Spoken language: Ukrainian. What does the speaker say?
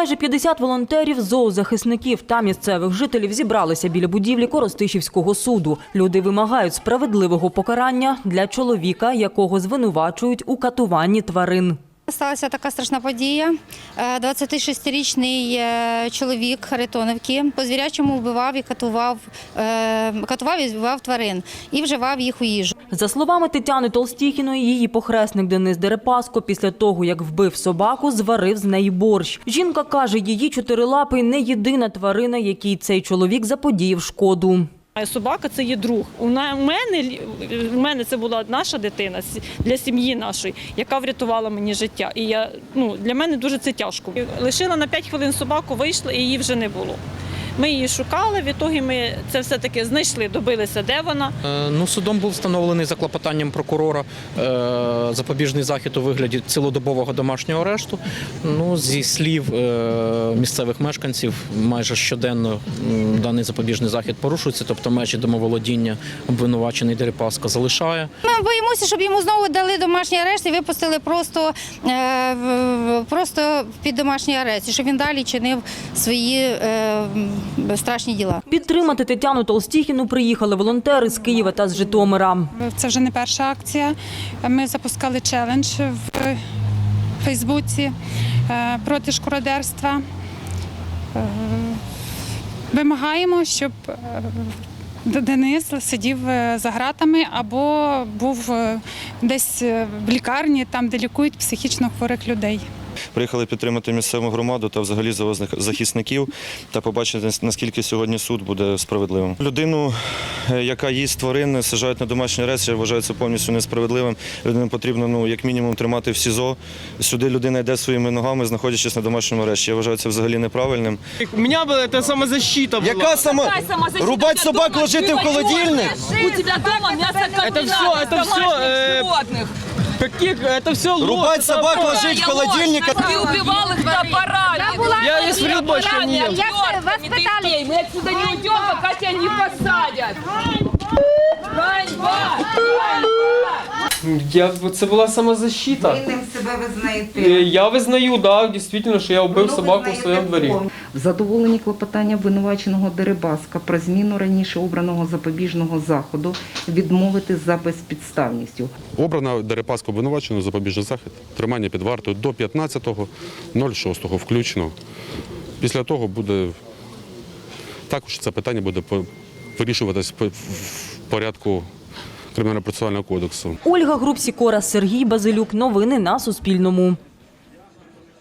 Майже 50 волонтерів, зоозахисників та місцевих жителів зібралися біля будівлі Коростишівського суду. Люди вимагають справедливого покарання для чоловіка, якого звинувачують у катуванні тварин. Сталася така страшна подія. Е, 26-річний е, чоловік Харитоновки по звірячому вбивав і катував, е, катував і вбивав тварин і вживав їх у їжу. За словами Тетяни Толстіхіної, її похресник Денис Дерипаска після того, як вбив собаку, зварив з неї борщ. Жінка каже, її чотирилапий не єдина тварина, якій цей чоловік заподіяв шкоду. А Собака це є друг. У мене у мене це була наша дитина для сім'ї нашої, яка врятувала мені життя. І я ну для мене дуже це тяжко. Лишила на 5 хвилин собаку, вийшла і її вже не було. Ми її шукали. Відтоді ми це все таки знайшли, добилися, де вона. Е, Ну, судом був встановлений за клопотанням прокурора е, запобіжний захід у вигляді цілодобового домашнього арешту. Ну, зі слів е, місцевих мешканців, майже щоденно даний запобіжний захід порушується, тобто межі домоволодіння обвинувачений Дерипаска залишає. Ми боїмося, щоб йому знову дали домашній арешт і випустили просто, е, просто під домашній арешт, щоб він далі чинив свої е, страшні діла. Підтримати Тетяну Толстіхіну приїхали волонтери з Києва та з Житомира. Це вже не перша акція. Ми запускали челендж в Фейсбуці е, проти шкуродерства. Е, Вимагаємо, щоб е, Денис сидів за ґратами або був десь в лікарні, там, де лікують психічно хворих людей Приїхали підтримати місцеву громаду та взагалі захисників та побачити, наскільки сьогодні суд буде справедливим. Людину, е, яка їсть тварин, сажають на домашній арест, я вважаю це повністю несправедливим. Людину потрібно ну, як мінімум тримати в СІЗО. Сюди людина йде своїми ногами, знаходячись на домашньому арешті. Я вважаю це взагалі неправильним. У меня была это самозащита была. Яка сама рубать собак, ложити в холодильник? У тебя дома мясокомбинат Это всё, это с всё, домашних э, животных. Каких? Это все ложь. Рубать это собак, ложь. ложить в холодильник. Ты убивал их топорами. Я из Фридбочка не ем. Отвёртками ты их Мы отсюда не уйдем, пока тебя не посадят. Ганьба! Я, це була самозащита. Винним себе Е, визнаєте. Я визнаю, да, дійсно, що я вбив Ну, собаку в своєму дворі. В задоволенні клопотання обвинуваченого Дерибаска про зміну раніше обраного запобіжного заходу відмовити за безпідставністю. Обрано Дерипаску обвинувачено запобіжний захід, тримання під вартою до 15.06 включно. Після того буде також це питання буде по- вирішуватись по- в порядку Кримінально-процесуального кодексу. Ольга Групсікора, Сергій Базилюк. Новини на Суспільному.